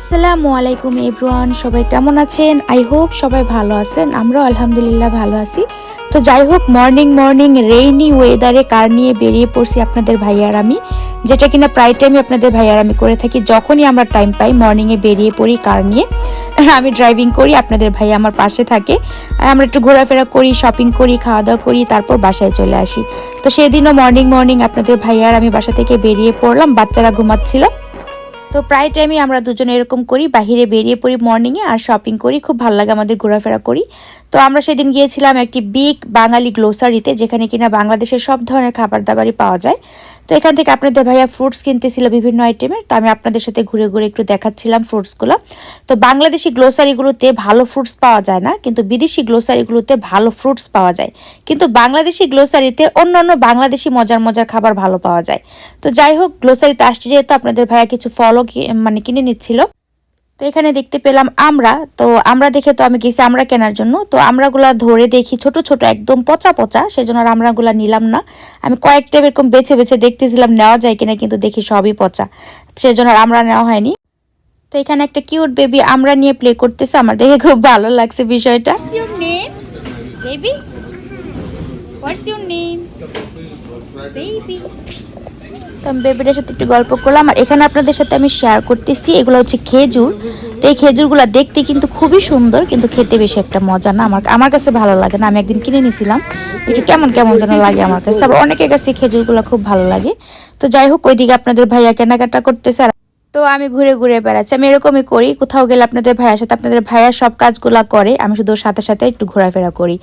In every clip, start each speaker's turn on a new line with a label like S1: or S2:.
S1: আসসালামু আলাইকুম এভরিওয়ান, সবাই কেমন আছেন? আই হোপ সবাই ভালো আছেন, আমরাও আলহামদুলিল্লাহ ভালো আছি। তো যাই হোক, মর্নিং মর্নিং রেইনি ওয়েদারে কার নিয়ে বেরিয়ে পড়ছি আপনাদের ভাইয়ার আমি, যেটা কিনা প্রায় টাইমই আপনাদের ভাইয়ার আমি করে থাকি। যখনই আমরা টাইম পাই মর্নিংয়ে বেরিয়ে পড়ি কার নিয়ে, আমি ড্রাইভিং করি, আপনাদের ভাই আমার পাশে থাকে। আর আমরা একটু ঘোরাফেরা করি শপিং করি খাওয়া দাওয়া করি, তারপর বাসায় চলে আসি। তো সেদিনও মর্নিং মর্নিং আপনাদের ভাইয়ার আমি বাসা থেকে বেরিয়ে পড়লাম, বাচ্চারা ঘুমাচ্ছিল। তো প্রায় টাইমই আমরা দুজনে এরকম করি। বাহিরে বেরিয়ে পড়ি মর্নিংয়ে আর শপিং করি। খুব ভালো লাগে আমাদের ঘোরাফেরা করি। তো আমরা সেদিন গিয়েছিলাম একটি বিগ বাঙালি গ্লোসারিতে, যেখানে কিনা বাংলাদেশের সব ধরনের খাবার দাবারই পাওয়া যায়। তো এখান থেকে আপনাদের ভাইয়া ফ্রুটস কিনতেছিল বিভিন্ন আইটেমের তো আমি আপনাদের সাথে ঘুরে ঘুরে একটু দেখাচ্ছিলাম ফ্রুটসগুলো তো বাংলাদেশি গ্লোসারিগুলোতে ভালো ফ্রুটস পাওয়া যায় না, কিন্তু বিদেশি গ্লোসারিগুলোতে ভালো ফ্রুটস পাওয়া যায়। কিন্তু বাংলাদেশি গ্লোসারিতে অন্য অন্য বাংলাদেশি মজার মজার খাবার ভালো পাওয়া যায়। তো যাই হোক, গ্লোসারিতে আসছে যেহেতু আপনাদের ভাইয়া কিছু ফলও মানে কিনে নিচ্ছিল। তো এখানে দেখতে পেলাম আমরা। তো আমরা দেখে তো আমি গেছি আমরা কেনার জন্য। তো আমরাগুলা ধরে দেখি ছোট ছোট, একদম পচা পচা। সেজন্য আর আমরাগুলা নিলাম না। আমি কয়েকটা এরকম বেছে বেছে দেখতেছিলাম নেওয়া যায় কিনা, কিন্তু দেখি সবই পচা। সেজন্য আর আমরা নেওয়া হয়নি। তো এখানে একটা কিউট বেবি আমরা নিয়ে প্লে করতেছে। আমার দেখে খুব ভালো লাগছে বিষয়টা।
S2: What's your name?
S1: তো বেবিটার সাথে একটু গল্প করলাম, আর এখানে আপনাদের সাথে আমি শেয়ার করতেছি, এগুলো হচ্ছে খেজুর। তো এই খেজুরগুলো দেখতে কিন্তু খুবই সুন্দর, কিন্তু খেতে বেশি একটা মজা না আমার আমার কাছে ভালো লাগে না, আমি একদিন কিনে নিয়েছিলাম। একটু কেমন কেমন যেন লাগে আমার কাছে। আবার অনেকের কাছে খেজুরগুলো খুব ভালো লাগে। তো যাই হোক, ওইদিকে আপনাদের ভাইয়া কেনাকাটা করতেছে তো আমি ঘুরে ঘুরে বেড়াচ্ছি। আমি এরকমই করি, কোথাও গেলে আপনাদের ভাইয়ের সাথে, আপনাদের ভাইয়া সব কাজগুলা করে, আমি শুধু সাথে সাথে একটু ঘোরাফেরা করি।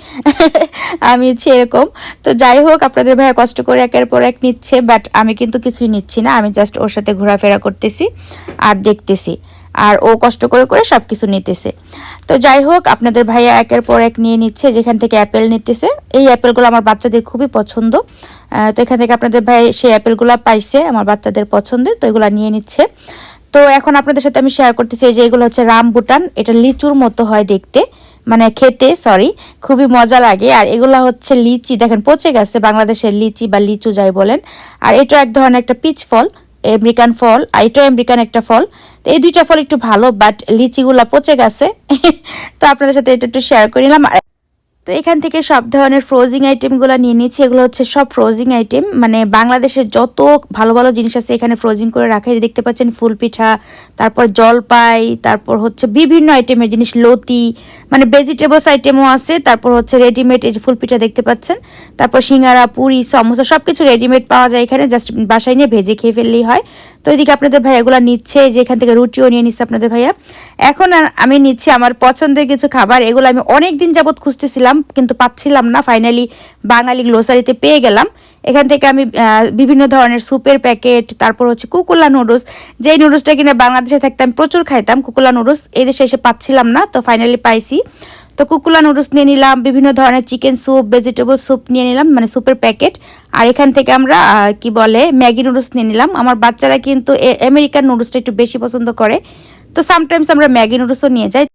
S1: আমি হচ্ছে এরকম। তো যাই হোক, আপনাদের ভাইয়া কষ্ট করে একের পর এক নিচ্ছে বাট আমি কিন্তু কিছুই নিচ্ছি না, আমি জাস্ট ওর সাথে ঘোরাফেরা করতেছি আর দেখতেছি। আর ও কষ্ট করে করে সব কিছু নিতেছে। তো যাই হোক, আপনাদের ভাইয়া একের পর এক নিয়ে নিচ্ছে, যেখান থেকে অ্যাপেল নিতেছে। এই অ্যাপেলগুলো আমার বাচ্চাদের খুবই পছন্দ। তো এখান থেকে আপনাদের ভাই সেই অ্যাপেলগুলো পাইছে আমার বাচ্চাদের পছন্দের, তো এগুলো নিয়ে নিচ্ছে। তো এখন আপনাদের সাথে আমি শেয়ার করতেছি যে এগুলো হচ্ছে রামবুটান, এটা লিচুর মতো হয় দেখতে। মানে খেতে সরি খুবই মজা লাগে। আর এগুলা হচ্ছে লিচি, দেখেন পচে গেছে বাংলাদেশের লিচি বা লিচু যাই বলেন। আর এটা এক ধরনের একটা পিচ ফল আমেরিকান ফল, আইটো আমেরিকান একটা ফল। তো এই দুইটা ফল একটু ভালো বাট লিচিগুলা পচে গেছে। তো আপনাদের সাথে এটা একটু শেয়ার করে নিলাম। তো এখান থেকে সব ধরনের ফ্রোজিং আইটেমগুলো নিয়ে নিচ্ছি। এগুলো হচ্ছে সব ফ্রোজিং আইটেম মানে বাংলাদেশের যত ভালো ভালো জিনিস আছে এখানে ফ্রোজিং করে রাখা যে দেখতে পাচ্ছেন ফুল পিঠা, তারপর জলপাই, তারপর হচ্ছে বিভিন্ন আইটেমের জিনিস, লতি মানে ভেজিটেবলস আইটেমও আছে। তারপর হচ্ছে রেডিমেড এই যে ফুল পিঠা দেখতে পাচ্ছেন। তারপর সিঙ্গারা, পুরি, সমোসা সব কিছু রেডিমেড পাওয়া যায় এখানে। জাস্ট বাসায় নিয়ে ভেজে খেয়ে ফেললেই হয়। তো এদিকে আপনাদের ভাইয়াগুলো নিচ্ছে। যে এখান থেকে রুটিও নিয়ে নিচ্ছে আপনাদের ভাইয়া। এখন আমি নিচ্ছি আমার পছন্দের কিছু খাবার। এগুলো আমি অনেক দিন যাবত খুঁজতেছিলাম। কিন্তু পাচ্ছিলাম না। ফাইনালি বাঙালি গ্লোসারিতে পেয়ে গেলাম। এখান থেকে আমি বিভিন্ন ধরনের স্যুপের প্যাকেট, তারপর হচ্ছে কুকুলা নুডলস। যেই নুডলসটা কিনা বাংলাদেশে থাকতে আমি প্রচুর খাইতাম কুকুলা নুডলস। এই দেশে এসে পাচ্ছিলাম না, তো ফাইনালি পাইছি। তো কুকুলা নুডলস নিয়ে নিলাম, বিভিন্ন ধরনের চিকেন স্যুপ ভেজিটেবল স্যুপ নিয়ে নিলাম মানে স্যুপের প্যাকেট। আর এখান থেকে আমরা কি বলে, ম্যাগি নুডলস নিয়ে নিলাম। আমার বাচ্চারা কিন্তু আমেরিকান নুডলসটা একটু বেশি পছন্দ করে। তো সামটাইমস আমরা ম্যাগি নুডলসও নিয়ে যাই।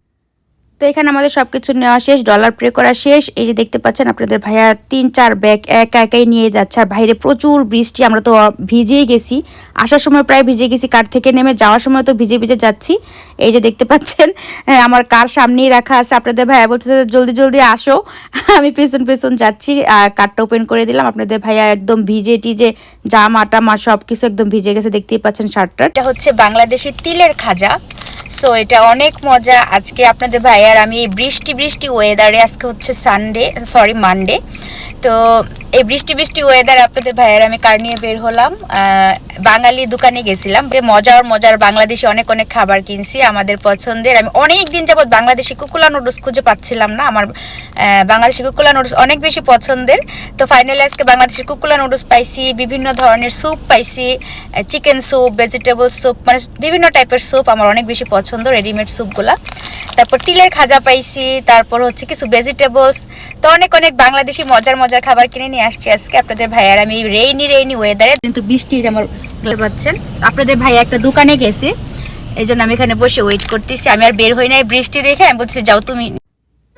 S1: তো এখানে আমাদের সব কিছু নেওয়া শেষ ডলার প্রে করা শেষ। এই যে দেখতে পাচ্ছেন আপনাদের ভাইয়া তিন চার ব্যাগ একা একাই নিয়ে যাচ্ছে। আর বাইরে প্রচুর বৃষ্টি আমরা তো ভিজেই গেছি। আসার সময় প্রায় ভিজে গেছি কার থেকে নেমে যাওয়ার সময় তো ভিজে ভিজে যাচ্ছি। এই যে দেখতে পাচ্ছেন হ্যাঁ, আমার কার সামনেই রাখা আছে। আপনাদের ভাইয়া বলতেছে জলদি জলদি আসো। আমি পেছন পেছন যাচ্ছি কারটা ওপেন করে দিলাম। আপনাদের ভাইয়া একদম ভিজে টিজে জামা টামা সব কিছু একদম ভিজে গেছে। দেখতেই পাচ্ছেন শার্টটা
S2: এটা হচ্ছে বাংলাদেশের তিলের খাজা। সো এটা অনেক মজা। আজকে আপনাদের ভাই আর আমি এই বৃষ্টি বৃষ্টি ওয়েদারে আজকে হচ্ছে সানডে সরি মানডে তো এই বৃষ্টি বৃষ্টি ওয়েদারে আপনাদের ভাইয়ের, আমি কার নিয়ে বের হলাম? বাঙালি দোকানে গেছিলাম। মজার মজার বাংলাদেশি অনেক অনেক খাবার কিনছি আমাদের পছন্দের। আমি অনেক দিন যাবত বাংলাদেশি কুকুলা নুডলস খুঁজে পাচ্ছিলাম না। আমার বাংলাদেশি কুকুলা নুডলস অনেক বেশি পছন্দের। তো ফাইনালি আজকে বাংলাদেশের কুকুলা নুডলস পাইছি, বিভিন্ন ধরনের স্যুপ পাইছি চিকেন স্যুপ ভেজিটেবল স্যুপ মানে বিভিন্ন টাইপের স্যুপ আমার অনেক বেশি পছন্দ রেডিমেড স্যুপগুলা তারপর তিলের খাজা পাইছি, তারপর হচ্ছে কিছু ভেজিটেবলস তো অনেক অনেক বাংলাদেশি মজার মজার খাবার কিনে নিয়ে আসছি আজকে আপনাদের ভাইয়ার। আমি রেইনি রেইনি ওয়েদারে কিন্তু বৃষ্টি আমার পাচ্ছেন, আপনাদের ভাই একটা দোকানে গেছে। এই জন্য আমি এখানে বসে ওয়েট করতেছি। আমি আর বের হই নাই বৃষ্টি দেখে, আমি বলতেছি, যাও তুমি।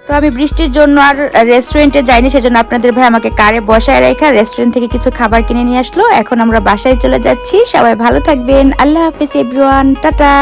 S1: তো আমি বৃষ্টির জন্য আর রেস্টুরেন্টে যাইনি, সেজন্য আপনাদের ভাই আমাকে কারে বসায় রেখা রেস্টুরেন্ট থেকে কিছু খাবার কিনে নিয়ে আসলো। এখন আমরা বাসায় চলে যাচ্ছি। সবাই ভালো থাকবেন। আল্লাহ হাফিজ এভরিওয়ান টাটা।